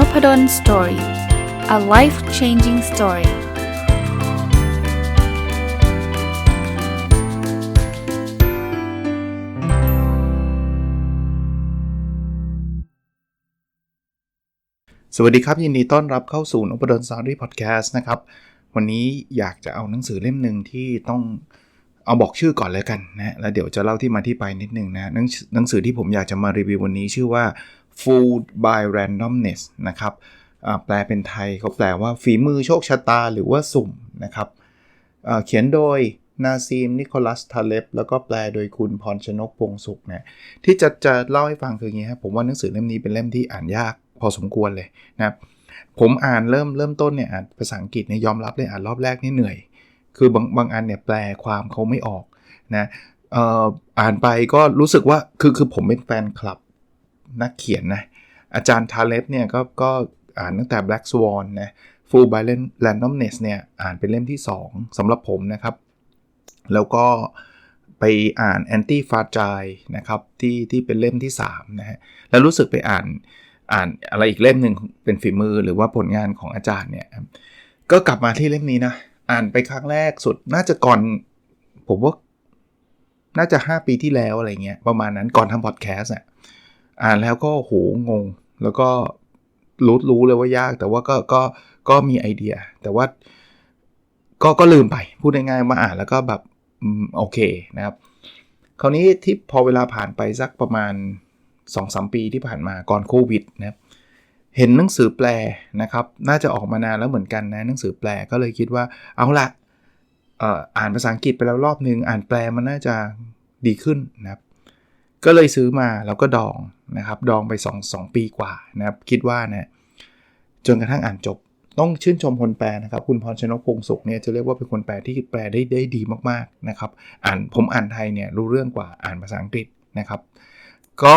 n o p ด d o สตอรี่ a life changing story สวัสดีครับ ยินดีต้อนรับเข้าสู่นพดลสตอรี่พอดแคสต์นะครับ วันนี้อยากจะเอาหนังสือเล่มหนึ่งที่ต้องเอาบอกชื่อก่อนเลยกันนะแล้วเดี๋ยวจะเล่าที่มาที่ไปนิดนึงนะหนังสือที่ผมอยากจะมารีวิววันนี้ชื่อว่า Food by Randomness นะครับแปลเป็นไทยเขาแปลว่าฝีมือโชคชะตาหรือว่าสุ่มนะครับเขียนโดยนาซีมนิโคลัสทาเลบแล้วก็แปลโดยคุณพรชนกพงสุขเนี่ยที่จะจะเล่าให้ฟังคืออย่างนี้ครับผมว่าหนังสือเล่มนี้เป็นเล่มที่อ่านยากพอสมควรเลยนะครับผมอ่านเริ่มเริ่มต้นเนี่ยอ่านภาษาอังกฤษเนี่ยยอมรับเลยอ่านรอบแรกนี่เหนื่อย คือบางบางอันเนี่ยแปลความเขาไม่ออกนะอ่านไปก็รู้สึกว่าคือคือผมเป็นแฟนคลับ นักเขียนนะ อาจารย์ทาเลบเนี่ยก็ก็อ่านตั้งแต่ Black Swan นะ Full by Randomness เนี่ยอ่านเป็นเล่มที่ 2สำหรับผมนะครับ แล้วก็ไปอ่าน Anti Fragile นะครับที่ที่เป็นเล่มที่3นะฮะแล้วรู้สึกไปอ่านอ่านอะไรอีกเล่มหนึ่งเป็นฝีมือหรือว่าผลงานของอาจารย์เนี่ยก็กลับมาที่เล่มนี้นะ อ่านไปครั้งแรกสุดน่าจะก่อน ผมว่าน่าจะ 5 ปีที่แล้วอะไรเงี้ยประมาณนั้นก่อนทำพอดแคสต์อะ อ่านแล้วก็โหงง แล้วก็รู้รู้เลยว่ายาก แต่ว่าก็ก็ก็มีไอเดีย แต่ว่าก็ก็ลืมไปพูดง่ายๆมาอ่านแล้วก็แบบโอเคนะครับ คราวนี้ที่พอเวลาผ่านไปสักประมาณ 2-3 ปีที่ผ่านมาก่อนโควิดนะครับเห็นหนังสือแปลนะครับ น่าจะออกมานานแล้วเหมือนกันนะหนังสือแปลก็เลยคิดว่าเอาละอ่านภาษาอังกฤษไปแล้วรอบนึง อ่านแปลมันน่าจะดีขึ้นนะครับ ก็เลยซื้อมาแล้วก็ดองนะครับดองไป2 2ปีกว่านะครับคิดว่านะจนกระทั่งอ่านจบ ต้องชื่นชมคนแปลนะครับ คุณพรชนกพงศุกเนี่ยจะเรียกว่าเป็นคนแปลที่แปลได้ได้ดีมากๆนะครับ อ่านผมอ่านไทยเนี่ยรู้เรื่องกว่าอ่านภาษาอังกฤษนะครับ ก็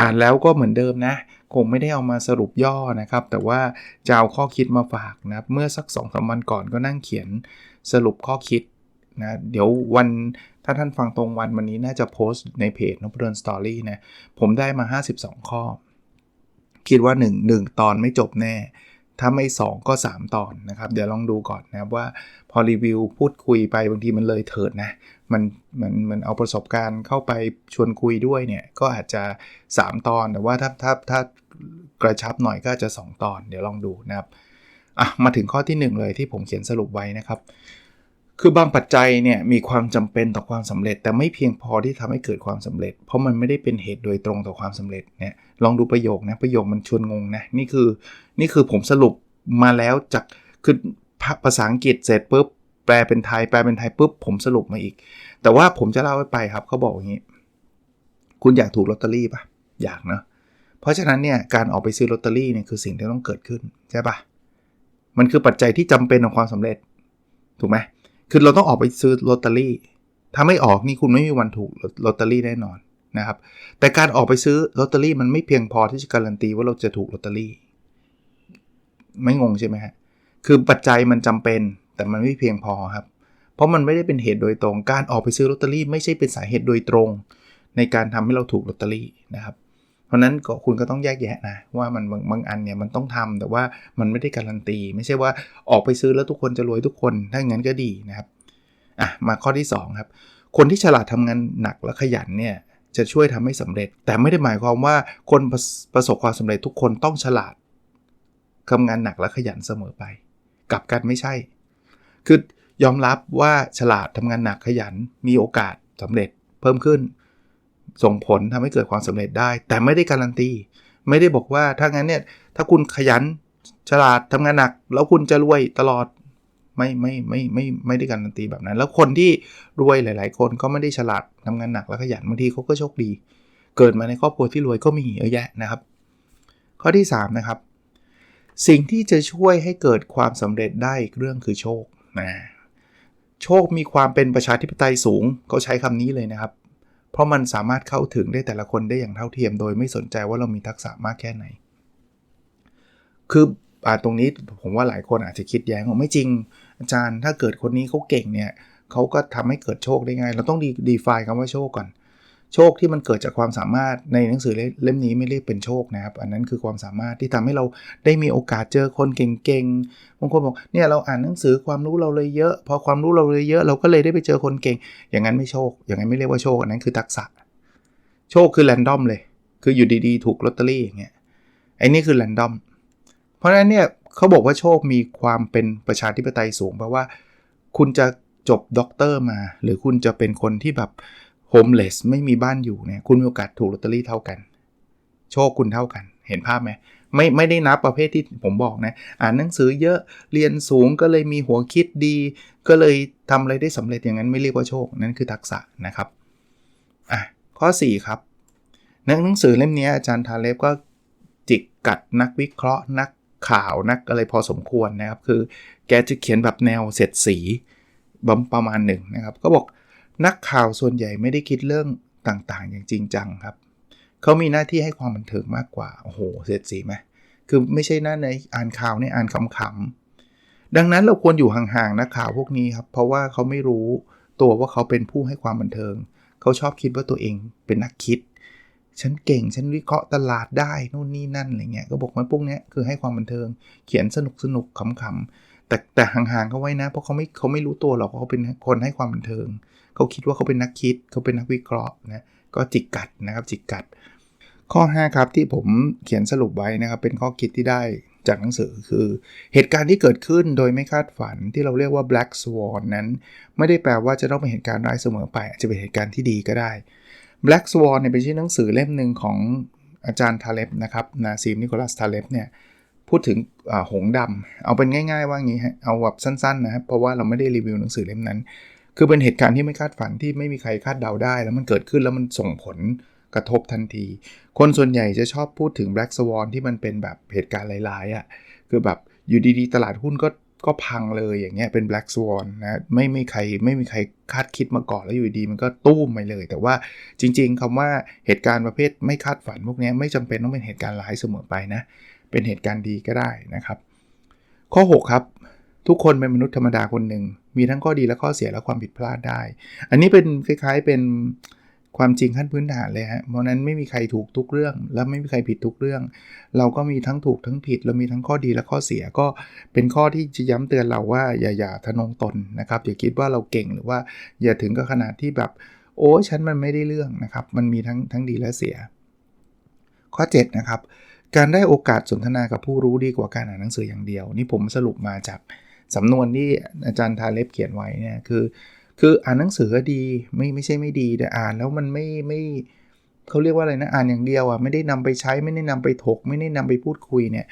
อ่านแล้วก็เหมือนเดิมนะ คงไม่ได้เอามาสรุปย่อนะครับ แต่ว่าจะเอาข้อคิดมาฝากนะเมื่อสัก2อสวันก่อนก็นั่งเขียนสรุปข้อคิดนะเดี๋ยววัน ถ้าท่านฟังตรงวันวันนี้น่าจะโพสต์ในเพจนพดลสตอรี่นะผมได้มา 52 ข้อ คิดว่า 1 1 ตอนไม่จบแน่ ถ้าไม่ 2 ก็ 3 ตอนนะครับ เดี๋ยวลองดูก่อนนะครับว่าพอรีวิวพูดคุยไปบางทีมันเลยเถิดนะมันมันมันเอาประสบการณ์เข้าไปชวนคุยด้วยเนี่ย ก็อาจจะ 3 ตอนแต่ว่าถ้าถ้าถ้ากระชับหน่อยก็จะ 2 ตอน เดี๋ยวลองดูนะครับอะมาถึงข้อที่ 1 เลยที่ผมเขียนสรุปไว้นะครับ คือบางปัจจัยเนี่ยมีความจำเป็นต่อความสำเร็จ แต่ไม่เพียงพอที่ทำให้เกิดความสำเร็จ เพราะมันไม่ได้เป็นเหตุโดยตรงต่อความสำเร็จเนี่ยลองดูประโยคนะประโยคมันชวนงงนะนี่คือนี่คือผมสรุปมาแล้วจากคือภาษาอังกฤษเสร็จปุ๊บแปลเป็นไทยแปลเป็นไทยปุ๊บผมสรุปมาอีก แต่ว่าผมจะเล่าไปไปครับเขาบอกอย่างนี้ คุณอยากถูกลอตเตอรี่ปะอยากเนาะเพราะฉะนั้นเนี่ยการออกไปซื้อลอตเตอรี่เนี่ยคือสิ่งที่ต้องเกิดขึ้นใช่ปะมันคือปัจจัยที่จำเป็นของความสำเร็จถูกไหม คือเราต้องออกไปซื้อลอตเตอรี่ ถ้าไม่ออกนี่คุณไม่มีวันถูกลอตเตอรี่แน่นอนนะครับ แต่การออกไปซื้อลอตเตอรี่มันไม่เพียงพอที่จะการันตีว่าเราจะถูกลอตเตอรี่ ไม่งงใช่ไหมฮะ คือปัจจัยมันจำเป็น แต่มันไม่เพียงพอครับ เพราะมันไม่ได้เป็นเหตุโดยตรง การออกไปซื้อลอตเตอรี่ไม่ใช่เป็นสาเหตุโดยตรง ในการทำให้เราถูกลอตเตอรี่นะครับ เพราะนั้นก็คุณก็ต้องแยกแยะนะว่ามันบางบางอันเนี่ยมันต้องทำแต่ว่ามันไม่ได้การันตี ไม่ใช่ว่าออกไปซื้อแล้วทุกคนจะรวยทุกคนถ้าอย่างนั้นก็ดีนะครับอะมาข้อที่2ครับคนที่ฉลาดทำงานหนักและขยันเนี่ยจะช่วยทำให้สำเร็จ แต่ไม่ได้หมายความว่าคนประประสบความสำเร็จทุกคนต้องฉลาดทำงานหนักและขยันเสมอไป กลับกันไม่ใช่ คือยอมรับว่าฉลาดทำงานหนักขยันมีโอกาสสำเร็จเพิ่มขึ้น ส่งผลทำให้เกิดความสำเร็จได้ แต่ไม่ได้การันตี ไม่ได้บอกว่าถ้างั้นเนี่ยถ้าคุณขยันฉลาดทำงานหนัก แล้วคุณจะรวยตลอดไม่ไม่ไม่ไม่ไม่ได้การันตีแบบนั้น แล้วคนที่รวยหลาย ๆ คนก็ไม่ได้ฉลาดทำงานหนักแล้วขยันบางทีเขาก็โชคดี เกิดมาในครอบครัวที่รวยก็มีเยอะแยะนะครับ ข้อที่ 3 นะครับ สิ่งที่จะช่วยให้เกิดความสำเร็จได้เรื่องคือโชคนะโชคมีความเป็นประชาธิปไตยสูงเขาใช้คำนี้เลยนะครับ เพราะมันสามารถเข้าถึงได้แต่ละคนได้อย่างเท่าเทียม โดยไม่สนใจว่าเรามีทักษะมากแค่ไหน คืออ่าตรงนี้ผมว่าหลายคนอาจจะคิดแย้งว่าไม่จริง อาจารย์ถ้าเกิดคนนี้เขาเก่งเนี่ยเขาก็ทำให้เกิดโชคได้ง่าย เราต้องดีดีไฟคำว่าโชคก่อน โชคที่มันเกิดจากความสามารถในหนังสือเล่มนี้ไม่เรียกเป็นโชคนะครับ อันนั้นคือความสามารถที่ทำให้เราได้มีโอกาสเจอคนเก่งๆบางคนบอกเนี่ยเราอ่านหนังสือความรู้เราเลยเยอะ พอความรู้เราเลยเยอะ เราก็เลยได้ไปเจอคนเก่ง อย่างนั้นไม่โชค อย่างนั้นไม่เรียกว่าโชคอันนั้นคือทักษะ โชคคือแรนดอมเลย คืออยู่ดีๆ ถูกลอตเตอรี่อย่างเงี้ยไอ้นี่คือแรนดอมเพราะฉะนั้นเนี่ยเขาบอกว่าโชคมีความเป็นประชาธิปไตยสูง เพราะว่าคุณจะจบด็อกเตอร์มา หรือคุณจะเป็นคนที่แบบ โฮมเลสไม่มีบ้านอยู่เนี่ยคุณมีโอกาสถูกลอตเตอรี่เท่ากัน โชคคุณเท่ากัน เห็นภาพไหมไม่ไม่ได้นับประเภทที่ผมบอกนะ อ่านหนังสือเยอะเรียนสูงก็เลยมีหัวคิดดี ก็เลยทำอะไรได้สำเร็จอย่างนั้นไม่เรียกว่าโชค นั่นคือทักษะนะครับอะข้อ 4 ครับหนังสือเล่มนี้อาจารย์ทาเล็บก็จิกกัดนักวิเคราะห์ นักข่าวนักอะไรพอสมควรนะครับ คือแกจะเขียนแบบแนวเสร็จสีประมาณหนึ่งนะครับ ก็บอก นักข่าวส่วนใหญ่ไม่ได้คิดเรื่องต่างๆ อย่างจริงจังครับ เขามีหน้าที่ให้ความบันเทิงมากกว่า โอ้โห เสร็จสีไหมคือไม่ใช่หน้าในอ่านข่าวเนี่ยอ่านขำๆ ดังนั้นเราควรอยู่ห่างๆนักข่าวพวกนี้ครับ เพราะว่าเขาไม่รู้ตัวว่าเขาเป็นผู้ให้ความบันเทิง เขาชอบคิดว่าตัวเองเป็นนักคิด ฉันเก่ง ฉันวิเคราะห์ตลาดได้นู่นนี่นั่นอะไรเงี้ย ก็บอกว่าพวกนี้คือให้ความบันเทิง เขียนสนุกสนุกขำๆ แต่แต่ห่างๆเขาไว้นะ เพราะเขาไม่เขาไม่รู้ตัวหรอกว่าเขาเป็นคนให้ความบันเทิง เขาคิดว่าเขาเป็นนักคิด เขาเป็นนักวิเคราะห์นะก็จิกกัดนะครับจิกกัด ข้อ 5 ครับที่ผมเขียนสรุปไว้นะครับ เป็นข้อคิดที่ได้จากหนังสือคือเหตุการณ์ที่เกิดขึ้นโดยไม่คาดฝันที่เราเรียกว่า black swan นั้น ไม่ได้แปลว่าจะต้องเป็นเหตุการณ์ร้ายเสมอไป อาจจะเป็นเหตุการณ์ที่ดีก็ได้ black swan เนี่ยเป็นชื่อหนังสือเล่มหนึ่งของอาจารย์ทาเล็บนะครับนาซีมนิโคลัสทาเล็บเนี่ย พูดถึงหงดำเอาเป็นง่าย ๆ ว่างี้ฮะเอาแบบสั้นๆนะครับเพราะว่าเราไม่ได้รีวิวหนังสือเล่มนั้น คือเป็นเหตุการณ์ที่ไม่คาดฝันที่ไม่มีใครคาดเดาได้ แล้วมันเกิดขึ้นแล้วมันส่งผลกระทบทันที คนส่วนใหญ่จะชอบพูดถึง Black Swan ที่มันเป็นแบบเหตุการณ์ร้ายๆอะ่ะคือแบบอยู่ดีๆ ตลาดหุ้นก็ก็พังเลยอย่างเงี้ยเป็น Black Swan นะไม่ไม่ใครไม่มีใครคาดคิดมาก่อนแล้วอยู่ดีมันก็ตู้มไปเลย แต่ว่าจริง ๆคำว่าเหตุการณ์ประเภทไม่คาดฝันพวกนี้ไม่จำเป็นต้องเป็นเหตุการณ์ร้ายเสมอไปนะ เป็นเหตุการณ์ดีก็ได้นะครับ ข้อ 6 ครับ ทุกคนเป็นมนุษย์ธรรมดาคนหนึ่ง มีทั้งข้อดีและข้อเสียและความผิดพลาดได้ อันนี้เป็นคล้ายๆเป็นความจริงขั้นพื้นฐานเลยฮะ เพราะนั้นไม่มีใครถูกทุกเรื่อง และไม่มีใครผิดทุกเรื่อง เราก็มีทั้งถูกทั้งผิด เรามีทั้งข้อดีและข้อเสียก็เป็นข้อที่จะย้ำเตือนเราว่าอย่าอย่าทะนงตนนะครับอย่าคิดว่าเราเก่งหรือว่าอย่าถึงกับขนาดที่แบบโอ้ฉันมันไม่ได้เรื่องนะครับ มันมีทั้งทั้งดีและเสีย ข้อ 7 นะครับ การได้โอกาสสนทนากับผู้รู้ดีกว่าการอ่านหนังสืออย่างเดียว นี่ผมสรุปมาจากสำนวนที่อาจารย์ทาเล็บเขียนไว้เนี่ยคือ คืออ่านหนังสือก็ดีไม่ไม่ใช่ไม่ดีแต่อ่านแล้วมันไม่ไม่เขาเรียกว่าอะไรนะอ่านอย่างเดียวอะไม่ได้นำไปใช้ไม่ได้นำไปถก ไม่ได้นำไปพูดคุยเนี่ย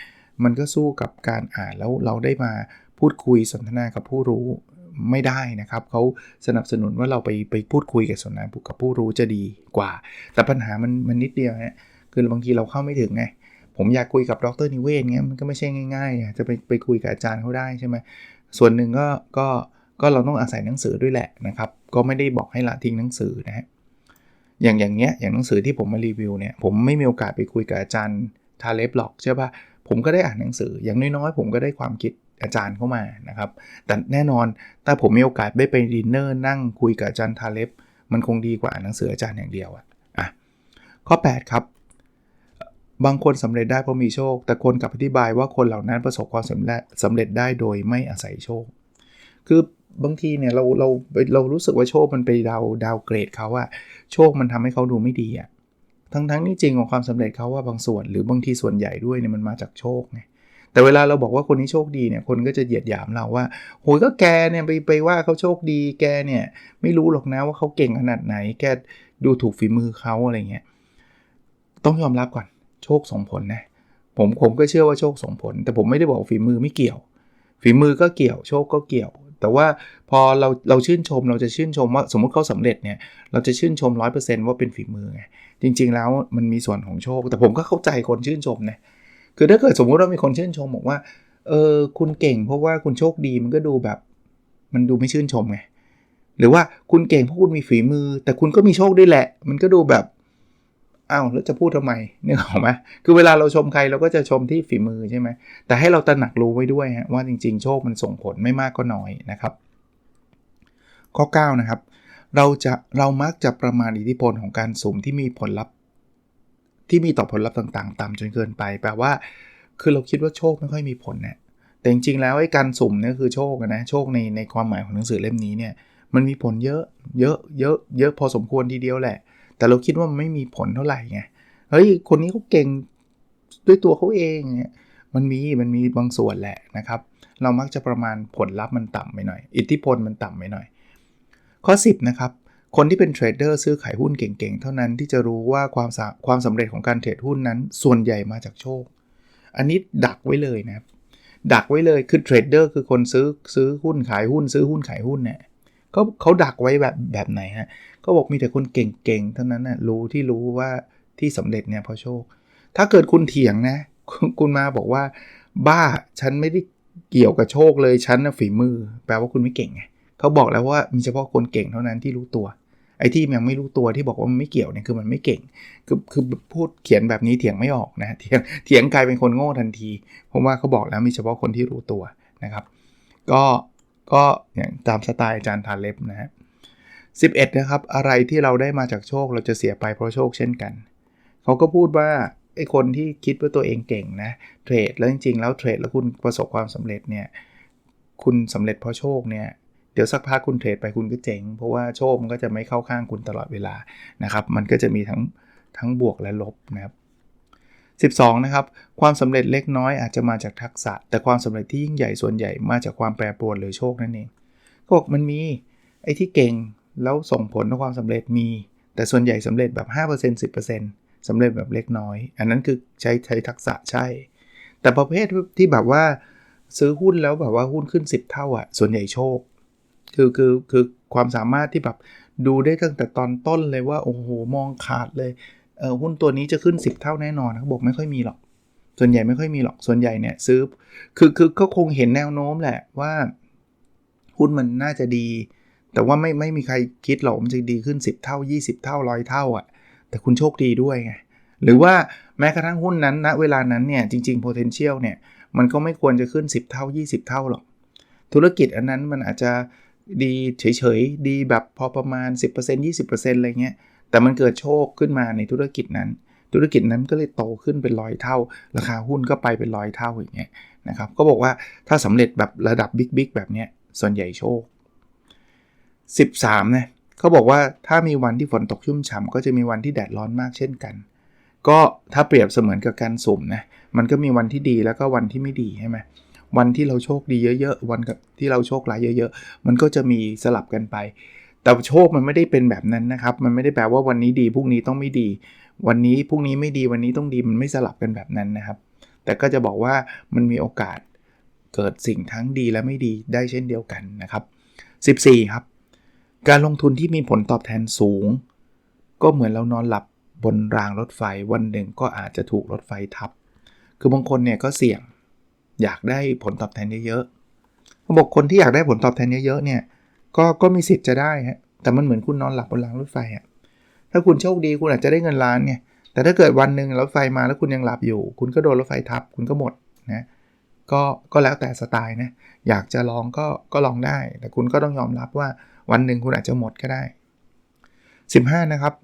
มันก็สู้กับการอ่านแล้วเราได้มาพูดคุยสนทนากับผู้รู้ไม่ได้นะครับเขาสนับสนุนว่าเราไปไปพูดคุยกับสนทนากับผู้รู้จะดีกว่า แต่ปัญหามันมันนิดเดียวฮะคือบางทีเราเข้าไม่ถึงไง ผมอยากคุยกับดรนิเวศเงี้ยมันก็ไม่ใช่ง่ายๆ จะไปไปคุยกับอาจารย์เขาได้ใช่ไหมส่วนหนึ่งก็ก็ก็เราต้องอาศัยหนังสือด้วยแหละนะครับ ก็ไม่ได้บอกให้ละทิ้งหนังสือนะฮะอย่างอย่างเงี้ยอย่างหนังสือที่ผมมารีวิวเนี่ยผมไม่มีโอกาสไปคุยกับอาจารย์ทาเล็บหรอกใช่ปะผมก็ได้อ่านหนังสืออย่างน้อยๆ ผมก็ได้ความคิดอาจารย์เข้ามานะครับ แต่แน่นอนถ้าผมมีโอกาสได้ไปดินเนอร์นั่งคุยกับอาจารย์ทาเล็บ มันคงดีกว่าอ่านหนังสืออาจารย์อย่างเดียวอะอะข้อ 8 ครับ บางคนสำเร็จได้เพราะมีโชค แต่คนกลับอธิบายว่าคนเหล่านั้นประสบความสำเร็จสำเร็จได้โดยไม่อาศัยโชค คือบางทีเนี่ยเราเราเรารู้สึกว่าโชคมันไปดาวดาวเกรดเขาอะโชคมันทำให้เขาดูไม่ดีอะทั้งทั้งนี่จริงของความสำเร็จเขาว่าบางส่วน หรือบางทีส่วนใหญ่ด้วยเนี่ยมันมาจากโชคไงแต่เวลาเราบอกว่าคนนี้โชคดีเนี่ยคนก็จะเหยียดหยามเราว่าโหยก็แกเนี่ยไปไปว่าเขาโชคดีแกเนี่ยไม่รู้หรอกนะว่าเขาเก่งขนาดไหน แกดูถูกฝีมือเขาอะไรเงี้ยต้องยอมรับก่อน โชคส่งผลนะผมผมก็เชื่อว่าโชคส่งผล แต่ผมไม่ได้บอกฝีมือไม่เกี่ยว ฝีมือก็เกี่ยว โชคก็เกี่ยว แต่ว่าพอเราเราชื่นชมเราจะชื่นชมว่าสมมติเขาสำเร็จเนี่ยเราจะชื่นชม 100%ว่าเป็นฝีมือไงจริง ๆ แล้วมันมีส่วนของโชค แต่ผมก็เข้าใจคนชื่นชมนะคือถ้าเกิดสมมุติว่ามีคนชื่นชมบอกว่าเออคุณเก่งเพราะว่าคุณโชคดีมันก็ดูแบบ มันดูไม่ชื่นชมไงหรือว่าคุณเก่งเพราะคุณมีฝีมือ แต่คุณก็มีโชคด้วยแหละ มันก็ดูแบบ อ้าวแล้วจะพูดทำไมนึกออกไหมคือเวลาเราชมใครเราก็จะชมที่ฝีมือใช่ไหมแต่ให้เราตระหนักรู้ไว้ด้วยฮะว่าจริง ๆ โชคมันส่งผลไม่มากก็น้อยนะครับ ข้อ 9 นะครับ เราจะเรามักจะประมาณอิทธิพลของการสุ่มที่มีผลลัพธ์ ที่มีต่อผลลัพธ์ต่างๆต่ำจนเกินไป แปลว่า คือเราคิดว่าโชคไม่ค่อยมีผลเนี่ยแต่จริงๆแล้วไอ้การสุ่มเนี่ยคือโชคนะโชคในในความหมายของหนังสือเล่มนี้เนี่ยมันมีผลเยอะเยอะเยอะเยอะพอสมควรทีเดียวแหละ แต่เราคิดว่ามันไม่มีผลเท่าไหร่ไงเฮ้ยคนนี้เขาเก่งด้วยตัวเขาเองเนี่ยมันมีมันมีบางส่วนแหละนะครับ เรามักจะประมาณผลลัพธ์มันต่ำไปหน่อย อิทธิพลมันต่ำไปหน่อย ข้อ 10 นะครับ คนที่เป็นเทรดเดอร์ซื้อขายหุ้นเก่งๆ เท่านั้นที่จะรู้ว่าความความสำเร็จของการเทรดหุ้นนั้น ส่วนใหญ่มาจากโชค อันนี้ดักไว้เลยนะดักไว้เลยคือเทรดเดอร์คือคนซื้อซื้อหุ้นขายหุ้นซื้อหุ้นขายหุ้นเนี่ย เขาเขาดักไว้แบบแบบไหนฮะก็บอกมีแต่คนเก่งๆเท่านั้นนะรู้ที่รู้ว่าที่สำเร็จเนี่ยเพราะโชค ถ้าเกิดคุณเถียงนะ คุณมาบอกว่า บ้าฉันไม่ได้เกี่ยวกับโชคเลยฉันนะฝีมือ แปลว่าคุณไม่เก่งไงเขาบอกแล้วว่ามีเฉพาะคนเก่งเท่านั้นที่รู้ตัว ไอ้ที่ยังไม่รู้ตัวที่บอกว่ามันไม่เกี่ยวเนี่ยคือมันไม่เก่ง คือคือพูดเขียนแบบนี้เถียงไม่ออกนะเถียงเถียงกลายเป็นคนโง่ทันที เพราะว่าเขาบอกแล้วมีเฉพาะคนที่รู้ตัวนะครับ ก็ ก็อย่างตามสไตล์อาจารย์ทาเล็บนะฮะ11นะครับ อะไรที่เราได้มาจากโชคเราจะเสียไปเพราะโชคเช่นกัน เขาก็พูดว่าไอ้คนที่คิดว่าตัวเองเก่งนะเทรดแล้วจริงๆ แล้วเทรดแล้วคุณประสบความสำเร็จเนี่ยคุณสำเร็จเพราะโชคเนี่ยเดี๋ยวสักพักคุณเทรดไปคุณก็เจ๋ง เพราะว่าโชคมันก็จะไม่เข้าข้างคุณตลอดเวลานะครับ มันก็จะมีทั้งทั้งบวกและลบนะครับ 12นะครับความสำเร็จเล็กน้อยอาจจะมาจากทักษะ แต่ความสำเร็จที่ยิ่งใหญ่ส่วนใหญ่มาจากความแปรปรวนหรือโชคนั่นเองก็บอกมันมีไอ้ที่เก่งแล้วส่งผลต่อความสำเร็จมี แต่ส่วนใหญ่สำเร็จแบบ 5% 10%สำเร็จแบบเล็กน้อย อันนั้นคือใช้ใช้ทักษะใช่ แต่ประเภทที่แบบว่าซื้อหุ้นแล้วแบบว่าหุ้นขึ้น 10 เท่าอะ่ะส่วนใหญ่โชค คือคือคือความสามารถที่แบบดูได้ตั้งแต่ตอนต้นเลยว่าโอ้โหมองขาดเลย ออหุ้นตัวนี้จะขึ้น 10 เท่าแน่นอนเขาบอกไม่ค่อยมีหรอก ส่วนใหญ่ไม่ค่อยมีหรอกส่วนใหญ่เนี่ยซื้อคือคือก็คงเห็นแนวโน้มแหละว่า หุ้นมันน่าจะดี แต่ว่าไม่ไม่มีใครคิดหรอกมันจะดีขึ้น 10 เท่า 20 เท่าร้อยเท่าอะ่ะ แต่คุณโชคดีด้วยไงหรือว่าแม้กระทั่งหุ้นนั้นณนะเวลานั้นเนี่ยจริง ๆ potential เนี่ยมันก็ไม่ควรจะขึ้น 10 เท่า 20 เท่าหรอก ธุรกิจอันนั้นมันอาจจะดีเฉยๆ ดีแบบพอประมาณ 10% 20%อะไรเงี้ย แต่มันเกิดโชคขึ้นมาในธุรกิจนั้น ธุรกิจนั้นก็เลยโตขึ้นเป็นร้อยเท่า ราคาหุ้นก็ไปเป็นร้อยเท่าอย่างเงี้ยนะครับก็บอกว่าถ้าสำเร็จแบบระดับบิ๊กๆแบบเนี้ยส่วนใหญ่โชค 13นะเขาบอกว่าถ้ามีวันที่ฝนตกชุ่มฉ่าก็จะมีวันที่แดดร้อนมากเช่นกัน ก็ถ้าเปรียบเสมือนกับการสุ่มนะมันก็มีวันที่ดีแล้วก็วันที่ไม่ดีใช่ไหมวันที่เราโชคดีเยอะๆ วันที่เราโชคร้ายเยอะ ๆ มันก็จะมีสลับกันไป แต่โชคมันไม่ได้เป็นแบบนั้นนะครับ มันไม่ได้แปลว่าวันนี้ดีพรุ่งนี้ต้องไม่ดี วันนี้พรุ่งนี้ไม่ดีวันนี้ต้องดีมันไม่สลับกันแบบนั้นนะครับ แต่ก็จะบอกว่ามันมีโอกาสเกิดสิ่งทั้งดีและไม่ดีได้เช่นเดียวกันนะครับ 14 ครับ การลงทุนที่มีผลตอบแทนสูง ก็เหมือนเรานอนหลับบนรางรถไฟวันหนึ่งก็อาจจะถูกรถไฟทับ คือบางคนเนี่ยก็เสี่ยงอยากได้ผลตอบแทนเยอะๆเขาบอกคนที่อยากได้ผลตอบแทนเยอะๆเนี่ย ก็ก็มีสิทธิ์จะได้ฮะแต่มันเหมือนคุณนอนหลับบนรางรถไฟอะถ้าคุณโชคดีคุณอาจจะได้เงินล้านเนี่ยแต่ถ้าเกิดวันหนึ่งรถไฟมาแล้วคุณยังหลับอยู่ คุณก็โดนรถไฟทับ คุณก็หมดนะก็ก็แล้วแต่สไตล์นะอยากจะลองก็ก็ลองได้ แต่คุณก็ต้องยอมรับว่าวันหนึ่งคุณอาจจะหมดก็ได้ 15 นะครับ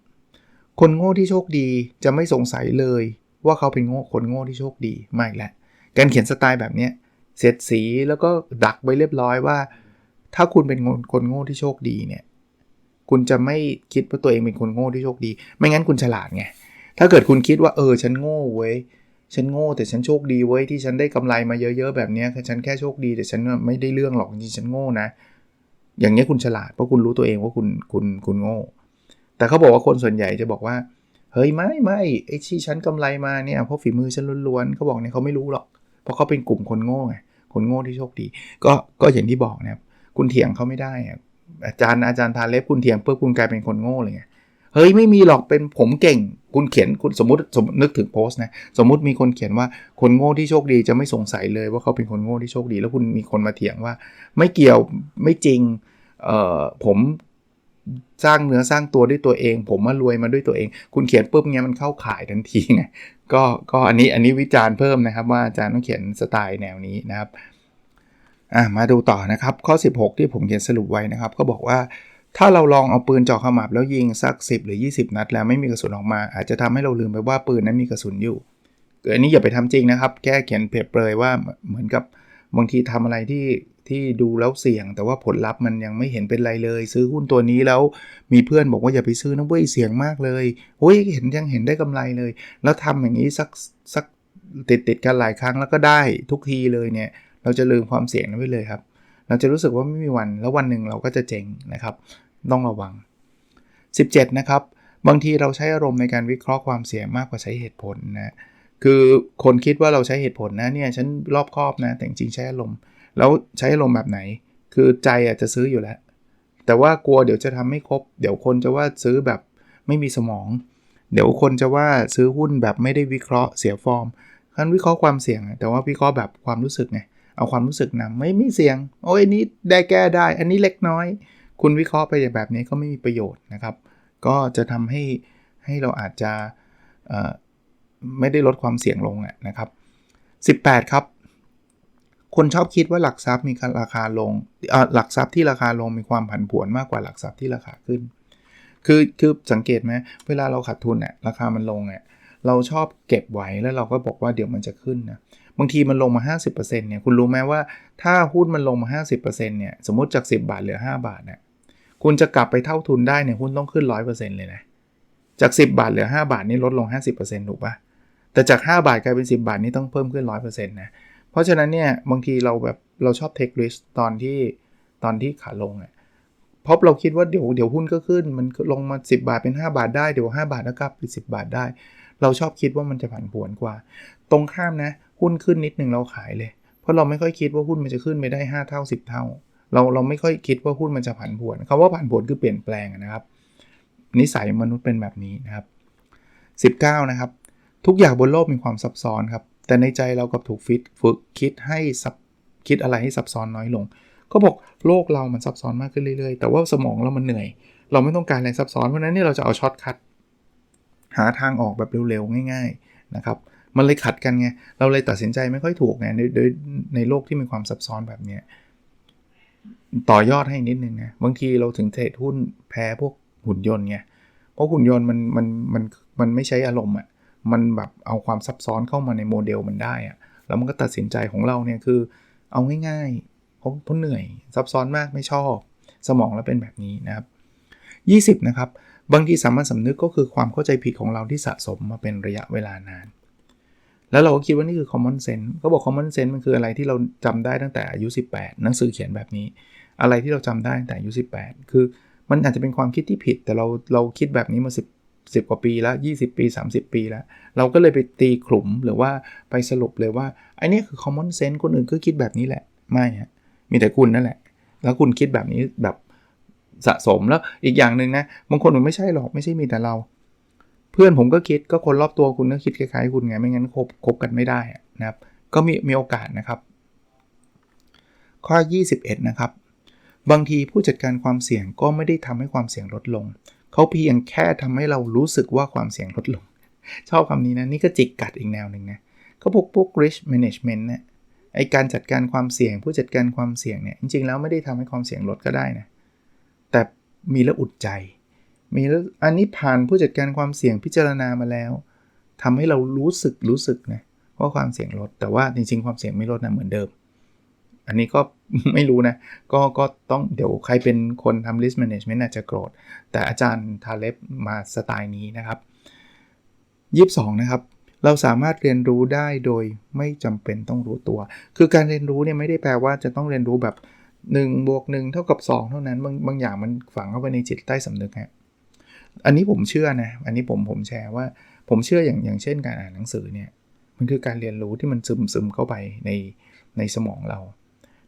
คนโง่ที่โชคดีจะไม่สงสัยเลย ว่าเขาเป็นโง่คนโง่ที่โชคดีไม่แหละการเขียนสไตล์แบบนี้เสร็จสีแล้วก็ดักไว้เรียบร้อยว่า ถ้าคุณเป็นคนโง่ที่โชคดีเนี่ย คุณจะไม่คิดว่าตัวเองเป็นคนโง่ที่โชคดี ไม่งั้นคุณฉลาดไง ถ้าเกิดคุณคิดว่าเออฉันโง่เว้ย ฉันโง่แต่ฉันโชคดีเว้ยที่ฉันได้กำไรมาเยอะๆแบบนี้ฉันแค่โชคดีแต่ฉันไม่ได้เรื่องหรอกจริงฉันโง่นะ อย่างนี้คุณฉลาดเพราะคุณรู้ตัวเองว่าคุณคุณคุณโง่ แต่เขาบอกว่าคนส่วนใหญ่จะบอกว่า เฮ้ยไม่ไม่ไอ้ที่ฉันกำไรมาเนี่ยเพราะฝีมือฉันล้วนๆเขาบอกเนี่ยเขาไม่รู้หรอก เพราะเขาเป็นกลุ่มคนโง่ไง คนโง่ที่โชคดี ก็ก็อย่างที่บอกนะครับ คุณเถียงเขาไม่ได้อาจารย์อาจารย์ทานเล็บคุณเถียงเพื่อคุณกลายเป็นคนโง่เลยไงเฮ้ยไม่มีหรอกเป็นผมเก่ง คุณเขียนคุณสมมติสมนึกถึงโพสต์นะสมมติมีคนเขียนว่าคนโง่ที่โชคดีจะไม่สงสัยเลยว่าเขาเป็นคนโง่ที่โชคดี แล้วคุณมีคนมาเถียงว่า ไม่เกี่ยวไม่จริงเอ่อผมสร้างเนื้อสร้างตัวด้วยตัวเอง ผมมารวยมาด้วยตัวเอง คุณเขียนปุ๊บเงี้ยมันเข้าขายทันทีไงก็ก็อันนี้อันนี้วิจารณ์เพิ่มนะครับว่าอาจารย์ต้องเขียนสไตล์แนวนี้นะครับ อะมาดูต่อนะครับ ข้อ 16 ที่ผมเขียนสรุปไว้นะครับ ก็บอกว่าถ้าเราลองเอาปืนจ่อขมับแล้วยิงสัก 10 หรือ 20 นัด แล้วไม่มีกระสุนออกมา อาจจะทำให้เราลืมไปว่าปืนนั้นมีกระสุนอยู่อันนี้อย่าไปทำจริงนะครับแก้เขียนเปรียบเปรยว่าเหมือนกับบางทีทำอะไรที่ที่ดูแล้วเสี่ยง แต่ว่าผลลัพธ์มันยังไม่เห็นเป็นไรเลย ซื้อหุ้นตัวนี้แล้วมีเพื่อนบอกว่าอย่าไปซื้อนะเว้ยเสี่ยงมากเลยโอ้ยเห็นยังเห็นได้กำไรเลย แล้วทำอย่างนี้สักสักติดติดกันหลายครั้งแล้วก็ได้ทุกทีเลยเนี่ย เราจะลืมความเสี่ยงนั้นไปเลยครับ เราจะรู้สึกว่าไม่มีวัน แล้ววันหนึ่งเราก็จะเจ๊งนะครับ ต้องระวัง 17 นะครับ บางทีเราใช้อารมณ์ในการวิเคราะห์ความเสี่ยงมากกว่าใช้เหตุผลนะคือคนคิดว่าเราใช้เหตุผลนะเนี่ยฉันรอบครอบนะ แต่จริงใช้อารมณ์ แล้วใช้อารมณ์แบบไหน คือใจอาจจะซื้ออยู่แล้ว แต่ว่ากลัวเดี๋ยวจะทำไม่ครบ เดี๋ยวคนจะว่าซื้อแบบไม่มีสมอง เดี๋ยวคนจะว่าซื้อหุ้นแบบไม่ได้วิเคราะห์เสียฟอร์มคันวิเคราะห์ความเสี่ยง แต่ว่าวิเคราะห์แบบความรู้สึกไง เอาความรู้สึกนำไม่ไม่เสี่ยง โอ้ยนี้ได้แก้ได้ อันนี้เล็กน้อย คุณวิเคราะห์ไปแบบนี้ก็ไม่มีประโยชน์นะครับ ก็จะทำให้ให้เราอาจจะไม่ได้ลดความเสี่ยงลงนะครับ 18 ครับ คนชอบคิดว่าหลักทรัพย์มีราคาลงหลักทรัพย์ที่ราคาลงมีความผันผวนมากกว่าหลักทรัพย์ที่ราคาขึ้น คือคือสังเกตไหมเวลาเราขาดทุนเนี่ยราคามันลงเนี่ยเราชอบเก็บไว้แล้วเราก็บอกว่าเดี๋ยวมันจะขึ้นนะ บางทีมันลงมา 50%เนี่ยคุณรู้ไหมว่าถ้าหุ้นมันลงมา 50%เนี่ยสมมติจาก 10 บาทเหลือ 5 บาทเนี่ยคุณจะกลับไปเท่าทุนได้เนี่ยหุ้นต้องขึ้น 100%เลยนะจาก 10 บาทเหลือ 5 บาทนี่ลดลง 50%ถูกปะแต่จาก 5 บาทกลายเป็น 10 บาทนี่ต้องเพิ่มขึ้น 100%นะเพราะฉะนั้นเนี่ยบางทีเราแบบเราชอบ take risk ตอนที่ตอนที่ขาลงเนี่ยเพราะเราคิดว่าเดี๋ยวเดี๋ยวหุ้นก็ขึ้นมันลงมา 10 บาทเป็น 5 บาทได้เดี๋ยว 5 บาทแล้วกลับเป็น10 บาทได้ เราชอบคิดว่ามันจะผันผวนกว่า ตรงข้ามนะ หุ้นขึ้นนิดนึงเราขายเลย เพราะเราไม่ค่อยคิดว่าหุ้นมันจะขึ้นไปได้ 5 เท่า 10 เท่า เราเราไม่ค่อยคิดว่าหุ้นมันจะผันผวนคำว่าผันผวนคือเปลี่ยนแปลงนะครับ นิสัยมนุษย์เป็นแบบนี้นะครับ 19 นะครับ ทุกอย่างบนโลกมีความซับซ้อนครับ แต่ในใจเรากับถูกฟิตฝึกคิดให้ซับคิดอะไรให้ซับซ้อนน้อยลง ก็บอกโลกเรามันซับซ้อนมากขึ้นเรื่อยๆ แต่ว่าสมองเรามันเหนื่อย เราไม่ต้องการอะไรซับซ้อน เพราะนั้นนี่เราจะเอาช็อตคัทหาทางออกแบบเร็วๆ ง่าย ๆ นะครับ มันเลยขัดกันไง เราเลยตัดสินใจไม่ค่อยถูกไงในในในโลกที่มีความซับซ้อนแบบนี้ ต่อยอดให้นิดนึงนะ บางทีเราถึงเทรดหุ้นแพ้พวกหุ่นยนต์ไง เพราะหุ่นยนต์มันมันมันมันไม่ใช้อารมณ์อะ มันแบบเอาความซับซ้อนเข้ามาในโมเดลมันได้อะ แล้วมันก็ตัดสินใจของเราเนี่ยคือ เอาง่ายๆเพราะเพราะเหนื่อยซับซ้อนมากไม่ชอบ สมองเราเป็นแบบนี้นะครับ 20 นะครับบางทีสามัญสำนึกก็คือความเข้าใจผิดของเราที่สะสมมาเป็นระยะเวลานาน แล้วเราก็คิดว่านี่คือ common sense เขาบอก common sense มันคืออะไรที่เราจำได้ตั้งแต่อายุ 18 หนังสือเขียนแบบนี้ อะไรที่เราจำได้ตั้งแต่อายุ 18 คือมันอาจจะเป็นความคิดที่ผิด แต่เราเราคิดแบบนี้มา 10 10 กว่าปีแล้ว 20 ปี 30 ปีแล้ว เราก็เลยไปตีขลุ่มหรือว่าไปสรุปเลยว่าไอ้นี่คือ common sense คนอื่นก็คิดแบบนี้แหละ ไม่ฮะมีแต่คุณนั่นแหละ แล้วคุณคิดแบบนี้แบบสะสมแล้วอีกอย่างหนึ่งนะบางคนมันไม่ใช่หรอกไม่ใช่มีแต่เรา เพื่อนผมก็คิดก็คนรอบตัวคุณก็คิดคล้ายๆคุณไงไม่งั้นคบคบกันไม่ได้นะครับ ก็มีมีโอกาสนะครับ ข้อ 21 นะครับ บางทีผู้จัดการความเสี่ยงก็ไม่ได้ทำให้ความเสี่ยงลดลง เขาเพียงแค่ทำให้เรารู้สึกว่าความเสี่ยงลดลง ชอบคำนี้นะ นี่ก็จิกกัดอีกแนวหนึ่งนะเขาพวกพวก risk management เนี่ยไอการจัดการความเสี่ยง ผู้จัดการความเสี่ยงเนี่ยจริงๆแล้วไม่ได้ทำให้ความเสี่ยงลดก็ได้นะแต่มีแล้วอุดใจ มีแล้วอันนี้ผ่านผู้จัดการความเสี่ยงพิจารณามาแล้วทำให้เรารู้สึกรู้สึกนะว่าความเสี่ยงลด แต่ว่าจริงๆความเสี่ยงไม่ลดนะเหมือนเดิม อันนี้ก็ไม่รู้นะ ก็ก็ต้องเดี๋ยวใครเป็นคนทำ list management อาจจะโกรธ แต่อาจารย์ทาเล็บมาสไตล์นี้นะครับยีบสองนะครับเราสามารถเรียนรู้ได้โดยไม่จำเป็นต้องรู้ตัว คือการเรียนรู้เนี่ยไม่ได้แปลว่าจะต้องเรียนรู้แบบ1บวก1เท่ากับ2 เท่านั้น บางบางอย่างมันฝังเข้าไปในจิตใต้สำนึกฮะ อันนี้ผมเชื่อนะ อันนี้ผมผมแชร์ว่า ผมเชื่ออย่างอย่างเช่นการอ่านหนังสือเนี่ย มันคือการเรียนรู้ที่มันซึมซึมเข้าไปในในสมองเรา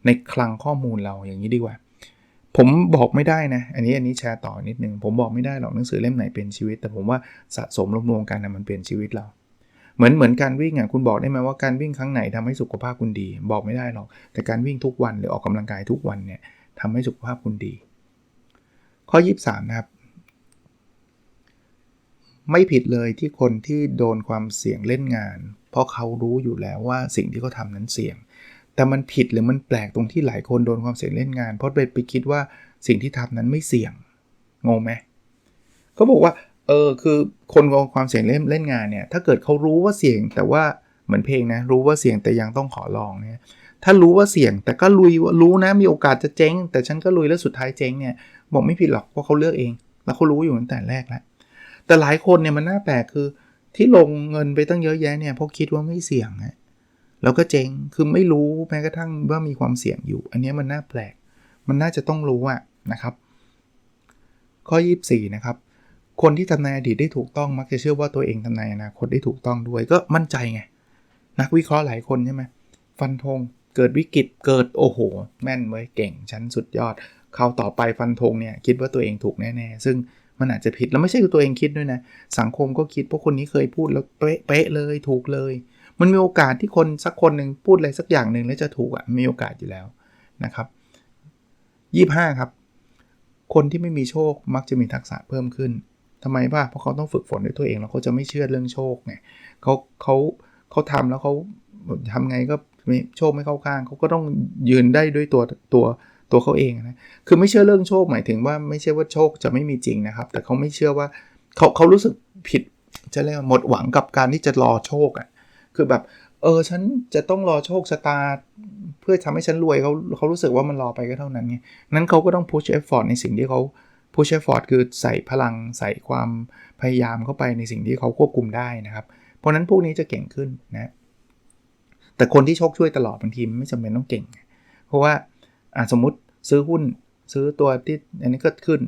ในคลังข้อมูลเราอย่างนี้ดีกว่า ผมบอกไม่ได้นะ อันนี้อันนี้แชร์ต่อนิดนึง ผมบอกไม่ได้หรอกหนังสือเล่มไหนเป็นชีวิต แต่ผมว่าสะสมรวมรวมกันนะมันเปลี่ยนชีวิตเรา เหมือนเหมือนการวิ่งอะคุณบอกได้ไหมว่าการวิ่งครั้งไหนทำให้สุขภาพคุณดี บอกไม่ได้หรอก แต่การวิ่งทุกวันหรือออกกำลังกายทุกวันเนี่ยทำให้สุขภาพคุณดี ข้อ 23 นะครับ ไม่ผิดเลยที่คนที่โดนความเสี่ยงเล่นงาน เพราะเขารู้อยู่แล้วว่าสิ่งที่เขาทานั้นเสี่ยง แต่มันผิดหรือมันแปลกตรงที่หลายคนโดนความเสี่ยงเล่นงาน เพราะไปไปคิดว่าสิ่งที่ทำนั้นไม่เสี่ยงงงไหมเขาบอกว่าเออคือคนกลัวความเสี่ยงเล่นเล่นงานเนี่ยถ้าเกิดเขารู้ว่าเสี่ยง แต่ว่าเหมือนเพลงนะรู้ว่าเสี่ยงแต่ยังต้องขอลองเนี่ยถ้ารู้ว่าเสี่ยงแต่ก็ลุยรู้นะมีโอกาสจะเจ๊ง แต่ฉันก็ลุยแล้วสุดท้ายเจ๊งเนี่ยบอกไม่ผิดหรอกเพราะเขาเลือกเอง แล้วเขารู้อยู่ตั้งแต่แรกแล้ว แต่หลายคนเนี่ยมันน่าแปลกคือที่ลงเงินไปตั้งเยอะแยะเนี่ยเพราะคิดว่าไม่เสี่ยงฮะแล้วก็เจ๊งคือไม่รู้แม้กระทั่งว่ามีความเสี่ยงอยู่ อันนี้มันน่าแปลก มันน่าจะต้องรู้อะนะครับ ข้อ 24 นะครับ คนที่ทำนายอดีตได้ถูกต้องมักจะเชื่อว่าตัวเองทำนายอนาคตได้ถูกต้องด้วยก็มั่นใจไง นักวิเคราะห์หลายคนใช่ไหมฟันธงเกิดวิกฤตเกิดโอ้โห แม่นเว้ยเก่งชั้นสุดยอดคราวต่อไปฟันธงเนี่ยคิดว่าตัวเองถูกแน่ๆซึ่ง มันอาจจะผิดแล้วไม่ใช่ตัวเองคิดด้วยนะ สังคมก็คิดเพราะคนนี้เคยพูดแล้วเป๊ะเเลยถูกเลย มันมีโอกาสที่คนสักคนหนึ่งพูดอะไรสักอย่างหนึ่งแล้วจะถูกอะ่ะมีโอกาสอยู่แล้วนะครับยี่ห้าครับ คนที่ไม่มีโชคมักจะมีทักษะเพิ่มขึ้นทำไมป่ะเพราะเขาต้องฝึกฝนด้วยตัวเองแล้วเขาจะไม่เชื่อเรื่องโชคไงเขาเขาเขาทำแล้วเขาทำไงก็โชคไม่เข้าข้างเขาก็ต้องยืนได้ด้วยตัวตัวตัวัวเขาเองนะคือไม่เชื่อเรื่องโชคหมายถึงว่าไม่ใช่ว่าโชคจะไม่มีจริงนะครับ แต่เขาไม่เชื่อว่าเขาเขารู้สึกผิดจะเรียกหมดหวังกับการที่จะรอโชคอะ่ะคือแบบเออฉันจะต้องรอโชคชะตา เพื่อทำให้ฉันรวยเขาเขารู้สึกว่ามันรอไปก็เท่านั้นไงนั้นเขาก็ต้อง push effort ในสิ่งที่เขา push effort คือใส่พลังใส่ความพยายามเข้าไปในสิ่งที่เขาควบคุมได้นะครับ เพราะนั้นพวกนี้จะเก่งขึ้นนะแต่คนที่โชคช่วยตลอดบางทีไม่จำเป็นต้องเก่ง เพราะว่า สมมติซื้อหุ้นซื้อตัวที่อันนี้ก็ขึ้น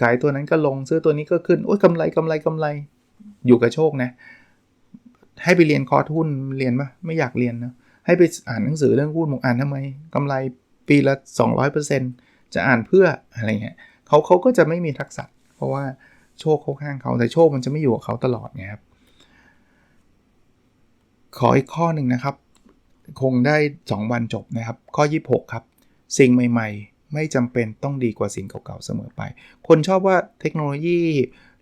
ขายตัวนั้นก็ลงซื้อตัวนี้ก็ขึ้นโอ้ยกำไรกำไรกำไร อยู่กับโชคนะ ให้ไปเรียนคอร์สหุ้นเรียนปะไม่อยากเรียนนะให้ไปอ่านหนังสือเรื่องหุ้นบอกอ่านทำไมกำไรปีละ 200%จะอ่านเพื่ออะไรเงี้ยเขาเขาก็จะไม่มีทักษะ เพราะว่าโชคเขาข้างเขาแต่โชคมันจะไม่อยู่กับเขาตลอดไงครับ ขออีกข้อหนึ่งนะครับ คงได้ 2 วันจบนะครับ ข้อ 26 ครับ สิ่งใหม่ ๆ ไม่จำเป็นต้องดีกว่าสิ่งเก่าๆเสมอไป คนชอบว่าเทคโนโลยี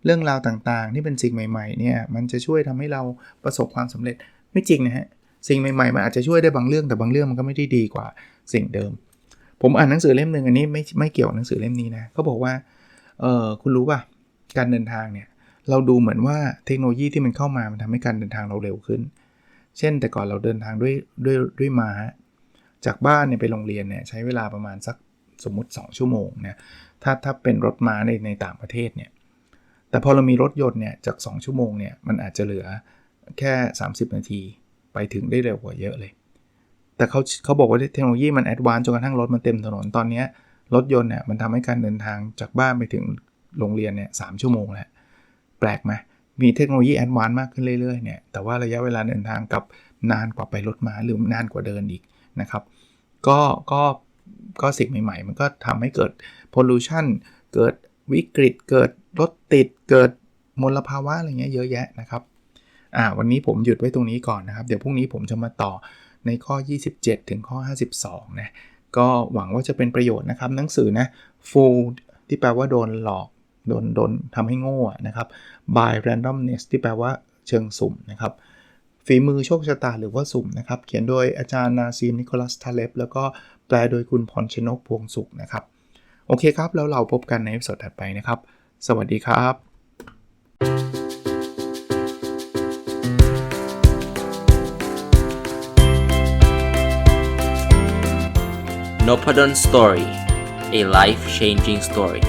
เรื่องราวต่างๆ ที่เป็นสิ่งใหม่ๆเนี่ยมันจะช่วยทำให้เราประสบความสำเร็จไม่จริงนะฮะสิ่งใหม่ๆมันอาจจะช่วยได้บางเรื่องแต่บางเรื่องมันก็ไม่ได้ดีกว่าสิ่งเดิม ผมอ่านหนังสือเล่มหนึ่งอันนี้ไม่ไม่เกี่ยวกับหนังสือเล่มนี้นะเขาบอกว่าเออคุณรู้ป่ะการเดินทางเนี่ยเราดูเหมือนว่าเทคโนโลยีที่มันเข้ามามันทำให้การเดินทางเราเร็วขึ้น เช่นแต่ก่อนเราเดินทางด้วยด้วยด้วยม้า จากบ้านเนี่ยไปโรงเรียนเนี่ยใช้เวลาประมาณสักสมมติ 2 ชั่วโมงนะถ้าถ้าเป็นรถม้าในในต่างประเทศเนี่ยแต่พอเรามีรถยนต์เนี่ยจาก 2 ชั่วโมงเนี่ยมันอาจจะเหลือแค่ 30 นาทีไปถึงได้เร็วกว่าเยอะเลย แต่เขาเขาบอกว่าเทคโนโลยีมันแอดวานซ์จนกระทั่งรถมันเต็มถนนตอนนี้รถยนต์เนี่ยมันทำให้การเดินทางจากบ้านไปถึงโรงเรียนเนี่ยสชั่วโมงแล้วแปลกไหมมีเทคโนโลยีแอดวานซ์มากขึ้นเรื่อยๆเนี่ยแต่ว่าระยะเวลาเดินทางกับนานกว่าไปรถม้าหรือนานกว่าเดินอีก นะครับ ก็ก็ก็สิ่งใหม่ ๆ มันก็ทำให้เกิด pollution เกิดวิกฤต เกิดรถติด เกิดมลภาวะอะไรเงี้ยเยอะแยะนะครับอ่าวันนี้ผมหยุดไว้ตรงนี้ก่อนนะครับ เดี๋ยวพรุ่งนี้ผมจะมาต่อในข้อ 27 ถึงข้อ 52 นะ ก็หวังว่าจะเป็นประโยชน์นะครับ หนังสือนะ fool ที่แปลว่าโดนหลอก โดนโดนทำให้โง่นะครับ by randomness ที่แปลว่าเชิงสุ่มนะครับ ฝีมือโชคชะตาหรือว่าสุ่มนะครับ เขียนโดยอาจารย์นาซีนิโคลัสทาเลบแล้วก็แปลโดยคุณพรชนกพวงสุขนะครับ โอเคครับ แล้วเราพบกันในสดถัดไปนะครับ สวัสดีครับ n o p a d o n Story a life changing story